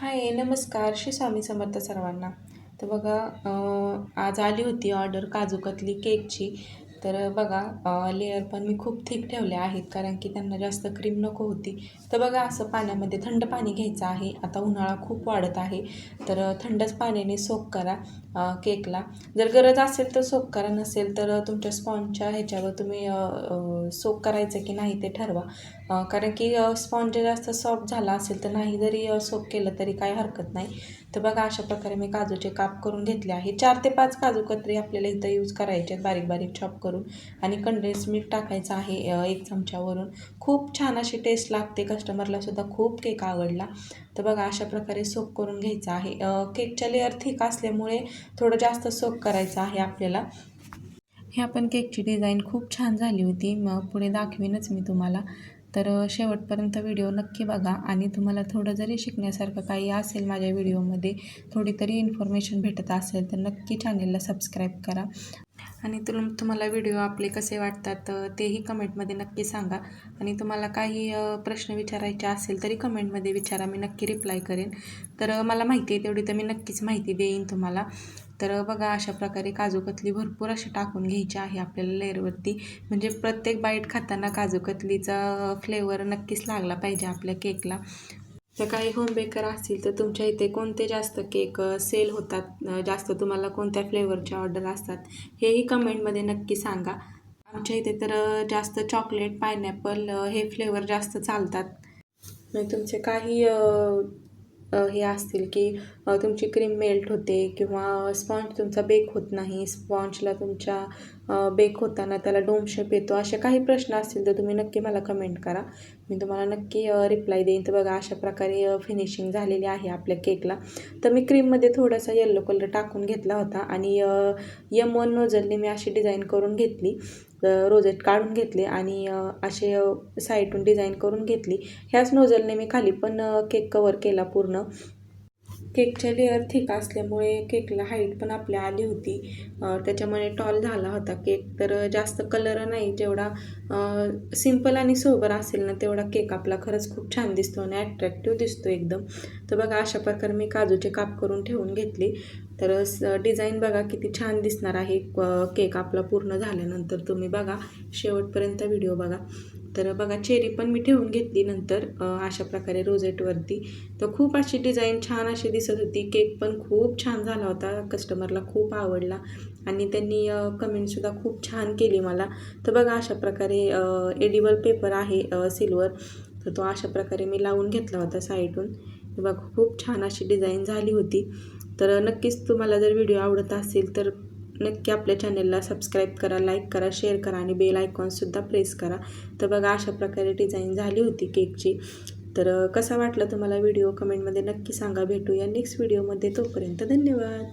हाय नमस्कार. श्री स्वामी समर्थ सर्वांना. तर बघा आज आली होती ऑर्डर काजू कतली केकची तर बघा लेअर पण मी खूप थिक ठेवले आहेत कारण की त्यांना जास्त क्रीम नको होती. तर बघा असं पाण्यामध्ये थंड पाणी घ्यायचं आहे. आता उन्हाळा खूप वाढत आहे. तर थंडच पाण्याने सोक करा केकला जर गरज असेल तर सोक करा नसेल तर तुमच्या स्पॉनच्या ह्याच्यावर तुम्ही सोक करायचं की नाही ते ठरवा. कारण की स्पॉन्ज जास्त सॉफ्ट झाला असेल तर नाही जरी सोक केलं तरी काही हरकत नाही. तर बघा अशा प्रकारे मी काजूचे काप करून घेतले आहे. चार ते पाच काजू कतरी आपल्याला इथं यूज करायचे आहेत. बारीक बारीक चॉप करून. आणि कंडेन्स मीठ टाकायचं आहे एक चमच्यावरून. खूप छान अशी टेस्ट लागते. कस्टमरला सुद्धा खूप केक आवडला. तर बघा अशा प्रकारे सोक करून घ्यायचा आहे. केकच्या लेअर थिक असल्यामुळे थोडं जास्त सोक करायचं आहे आपल्याला. हे आपण केकची डिझाईन खूप छान झाली होती. मग पुढे दाखवीनच मी तुम्हाला. तर शेवटपर्यंत व्हिडिओ नक्की बघा. आणि तुम्हाला थोडं जरी शिकण्यासारखं काही असेल माझ्या व्हिडिओमध्ये थोडी तरी इन्फॉर्मेशन भेटत असेल तर नक्की चॅनेलला सबस्क्राईब करा. आणि तुम तुम्हाला व्हिडिओ आपले कसे वाटतात तेही कमेंटमध्ये नक्की सांगा. आणि तुम्हाला काही प्रश्न विचारायचे असेल तरी कमेंटमध्ये विचारा मी नक्की रिप्लाय करेन. तर मला माहिती आहे तेवढी तर मी नक्कीच माहिती देईन तुम्हाला. तर बघा अशा प्रकारे काजूकतली भरपूर अशी टाकून घ्यायची आहे आपल्याला लेअरवरती म्हणजे प्रत्येक बाईट खाताना काजूकतलीचा फ्लेवर नक्कीच लागला पाहिजे आपल्या केकला तर काही होम बेकर असतील तर तुमच्या इथे कोणते जास्त केक सेल होतात? जास्त तुम्हाला कोणत्या फ्लेवरच्या ऑर्डर असतात? हेही कमेंटमध्ये नक्की सांगा. आमच्या इथे तर जास्त चॉकलेट पायनॅपल हे फ्लेवर जास्त चालतात. म्हणजे तुमचे काही हे असतील की तुमची क्रीम मेल्ट होते किंवा स्पॉन्ज तुमचा बेक होत नाही. स्पॉन्जला तुमच्या बेक होताना त्याला डोम शेप येतो. असे काही प्रश्न असतील तर तुम्ही नक्की मला कमेंट करा. मी तुम्हाला नक्की रिप्लाय देईन. तर बघा अशा प्रकारे फिनिशिंग झालेली आहे आपल्या केकला तर मी क्रीममध्ये थोडासा येल्लो कलर टाकून घेतला होता आणि यम वन नोजलने मी अशी डिझाईन करून घेतली. रोजेट काढून घेतले आणि असे साईडून डिझाईन करून घेतली. ह्याच नोजलने मी खाली पण केक कवर केला पूर्ण. केकच्या लेअर थिक असल्यामुळे केकला हाईट पण आपल्या आली होती. त्याच्यामुळे टॉल झाला होता केक. तर जास्त कलर नाही जेवढा सिंपल आणि सोबर असेल ना तेवढा केक आपला खरंच खूप छान दिसतो आणि ॲट्रॅक्टिव्ह दिसतो एकदम. तर बघा अशा प्रकारे मी काजूचे काप करून ठेवून घेतली. तर डिझाईन बघा किती छान दिसणार आहे. केक आपला पूर्ण झाल्यानंतर तुम्ही बघा. शेवटपर्यंत व्हिडिओ बघा. तर बघा चेरी पण मी ठेवून घेतली नंतर अशा प्रकारे रोजेटवरती तर खूप अशी डिझाईन छान अशी दिसत होती. केक पण खूप छान झाला होता. कस्टमरला खूप आवडला आणि त्यांनी कमेंटसुद्धा खूप छान केली मला. तर बघा अशा प्रकारे एडिबल पेपर आहे सिल्वर तर तो अशा प्रकारे मी लावून घेतला होता साईडून. बघा खूप छान अशी डिझाईन झाली होती. तर नक्कीच तुम्हाला जर व्हिडिओ आवडत असेल तर नक्की आपल्या चॅनेलला सबस्क्राईब करा लाईक करा शेअर करा आणि बेल आयकॉनसुद्धा प्रेस करा. तर बघा अशा प्रकारे डिझाईन झाली होती केकची तर कसा वाटला तुम्हाला व्हिडिओ कमेंटमध्ये नक्की सांगा. भेटूया नेक्स्ट व्हिडिओमध्ये तोपर्यंत धन्यवाद.